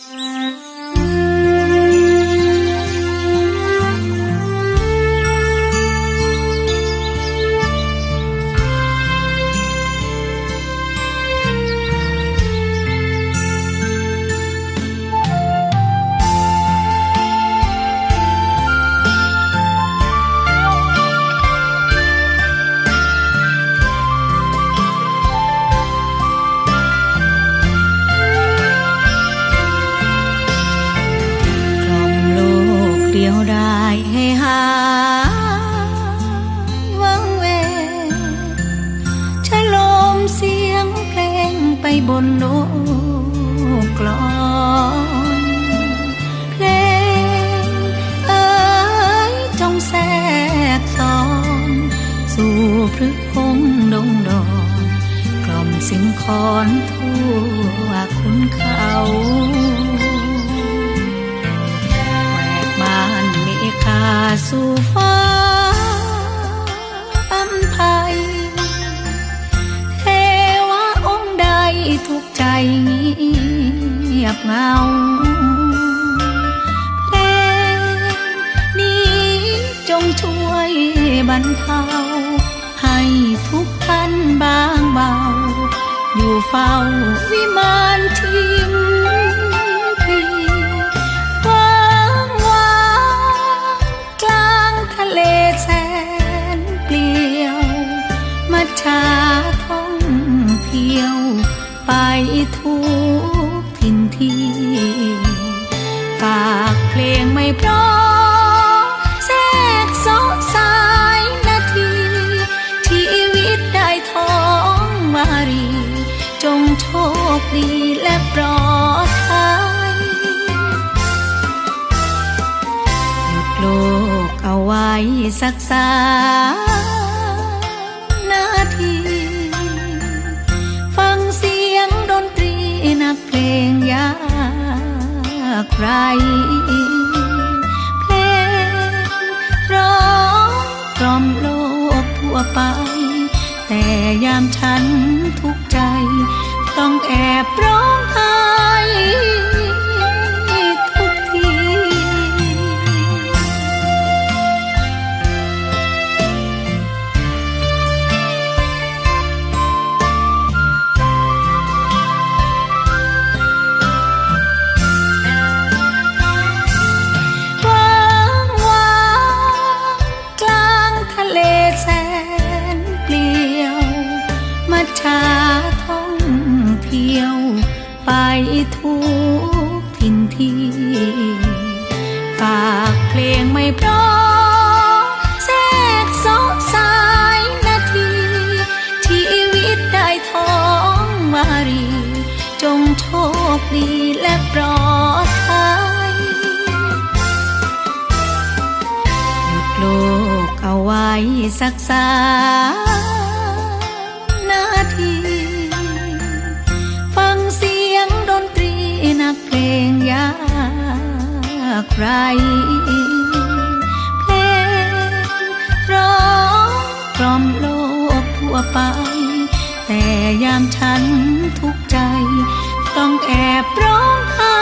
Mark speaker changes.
Speaker 1: ก บนโลกกลอนเพลงเอ้ยจงแทรกซ้อนสู่พฤกพงดงดอนกล่อมสิงคอนทั่วคุณเขาแหวกม่านเมฆาสู่ฟ้า ทุกใจเงียบเงาเพลงนี้จงช่วยบรรเทาให้ทุกท่านบางเบา อยู่เฝ้าวิมานทิมพลีว่างว่างกลางทะเลแสนเปลี่ยวมาชา ไปทุกทินที่ ฝากเพลงไม่เพราะแทรกซอกสายนาที ชีวิตได้ท้องวารี จงโชคดีและปลอดภัยหยุดโลกเอาไว้สักสา ใคร เพลงร้องกล่อมโลกทั่วไป แต่ยามฉันทุกใจ ต้องแอบร้องไห้ ชาท่องเที่ยว ไปทุกทินที่ ฝากเพลงไม่เพราะแทรกซอกสายนาที ชีวิตได้ท้องวารี จงโชคดีและปลอดภัยหยุดโลกเอาไว้สักสา รเพลงร้องกล่อมโลกทั่วไป แต่ยามฉันทุกใจ ต้องแอบร้องไห้